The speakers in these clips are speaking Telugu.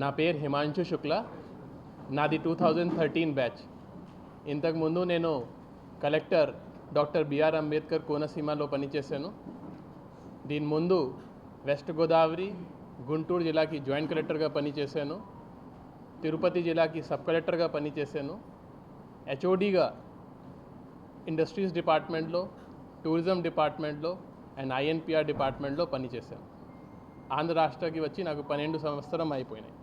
నా పేరు హిమాంశు శుక్ల. నాది టూ థౌజండ్ థర్టీన్ బ్యాచ్ ఇంతకుముందు నేను కలెక్టర్ డాక్టర్ బిఆర్ అంబేద్కర్ కోనసీమలో పనిచేశాను. దీని ముందు వెస్ట్ గోదావరి గుంటూరు జిల్లాకి జాయింట్ కలెక్టర్గా పనిచేశాను. తిరుపతి జిల్లాకి సబ్ కలెక్టర్గా పనిచేశాను. హెచ్ఓడిగా ఇండస్ట్రీస్ డిపార్ట్మెంట్లో టూరిజం డిపార్ట్మెంట్లో అండ్ ఐఎన్పిఆర్ డిపార్ట్మెంట్లో పనిచేశాను. ఆంధ్ర రాష్ట్రకి వచ్చి నాకు పన్నెండు సంవత్సరం అయిపోయినాయి.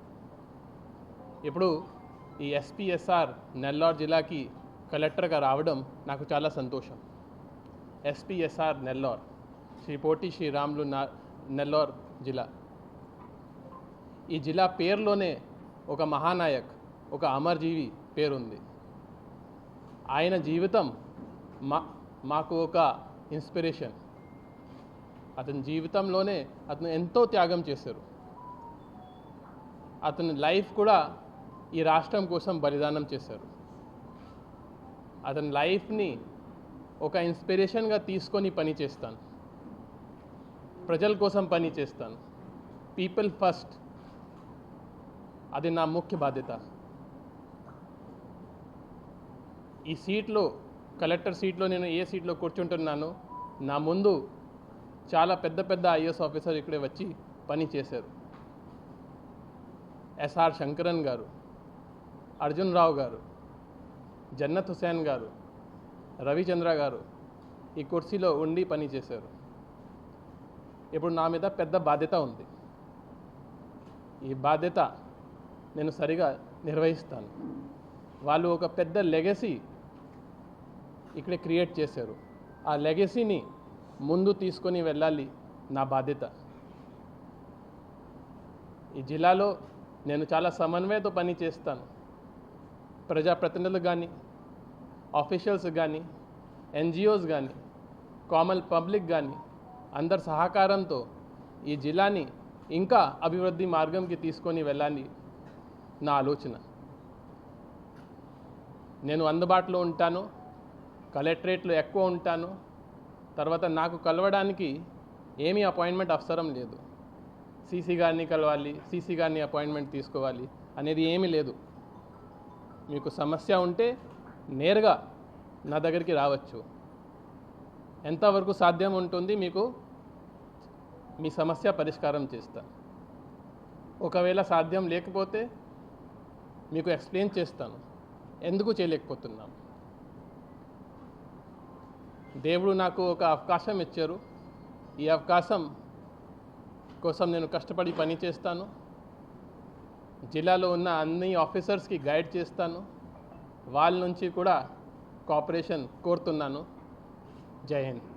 ఇప్పుడు ఈ ఎస్పీఎస్ఆర్ నెల్లూరు జిల్లాకి కలెక్టర్గా రావడం నాకు చాలా సంతోషం. ఎస్పీఎస్ఆర్ నెల్లూరు శ్రీ పోటీ శ్రీరాములు నా నెల్లూరు జిల్లా. ఈ జిల్లా పేరులోనే ఒక మహానాయక్ ఒక అమర్జీవి పేరుంది. ఆయన జీవితం మా మాకు ఒక ఇన్స్పిరేషన్. అతని జీవితంలోనే అతను ఎంతో త్యాగం చేశారు. అతని లైఫ్ కూడా ఈ రాష్ట్రం కోసం బలిదానం చేశారు. అతని లైఫ్ని ఒక ఇన్స్పిరేషన్గా తీసుకొని పని చేస్తాను. ప్రజల కోసం పని చేస్తాను. People first. అది నా ముఖ్య బాధ్యత. ఈ సీట్లో కలెక్టర్ సీట్లో నేను ఏ సీట్లో కూర్చుంటున్నానో నా ముందు చాలా పెద్ద పెద్ద ఐఏఎస్ ఆఫీసర్ ఇక్కడే వచ్చి పని చేశారు. ఎస్ఆర్ శంకరన్ గారు. అర్జున్ రావు గారు జన్నత్ హుసేన్ గారు రవిచంద్ర గారు ఈ కుర్చీలో ఉండి పని చేశారు. ఇప్పుడు నా మీద పెద్ద బాధ్యత ఉంది. ఈ బాధ్యత నేను సరిగా నిర్వహిస్తాను. వాళ్ళు ఒక పెద్ద లెగసీ ఇక్కడ క్రియేట్ చేశారు. ఆ లెగసీని ముందు తీసుకొని వెళ్ళాలి నా బాధ్యత. ఈ జిల్లాలో నేను చాలా సమన్వయతో పని చేస్తాను. ప్రజాప్రతినిధులు కానీ ఆఫీషియల్స్ కానీ ఎన్జిఓస్ కానీ కామన్ పబ్లిక్ కానీ అందరి సహకారంతో ఈ జిల్లాని ఇంకా అభివృద్ధి మార్గంకి తీసుకొని వెళ్ళాలి నా ఆలోచన. నేను అందుబాటులో ఉంటాను కలెక్టరేట్లో ఎక్కువ ఉంటాను తర్వాత నాకు కలవడానికి ఏమీ అపాయింట్మెంట్ అవసరం లేదు. సీసీ గారిని కలవాలి సీసీ గారిని అపాయింట్మెంట్ తీసుకోవాలి అనేది ఏమీ లేదు. మీకు సమస్య ఉంటే నేరుగా నా దగ్గరికి రావచ్చు. ఎంతవరకు సాధ్యం ఉంటుంది మీకు మీ సమస్య పరిష్కారం చేస్తా. ఒకవేళ సాధ్యం లేకపోతే మీకు ఎక్స్ప్లెయిన్ చేస్తాను. ఎందుకు చేయలేకపోతున్నాం? దేవుడు నాకు ఒక అవకాశం ఇచ్చారు. ఈ అవకాశం కోసం నేను కష్టపడి పని చేస్తాను. జిల్లాలో ఉన్న అన్ని ఆఫీసర్స్కి గైడ్ చేస్తాను. వాళ్ళ నుంచి కూడా కోఆపరేషన్ కోరుతున్నాను. జై హింద్.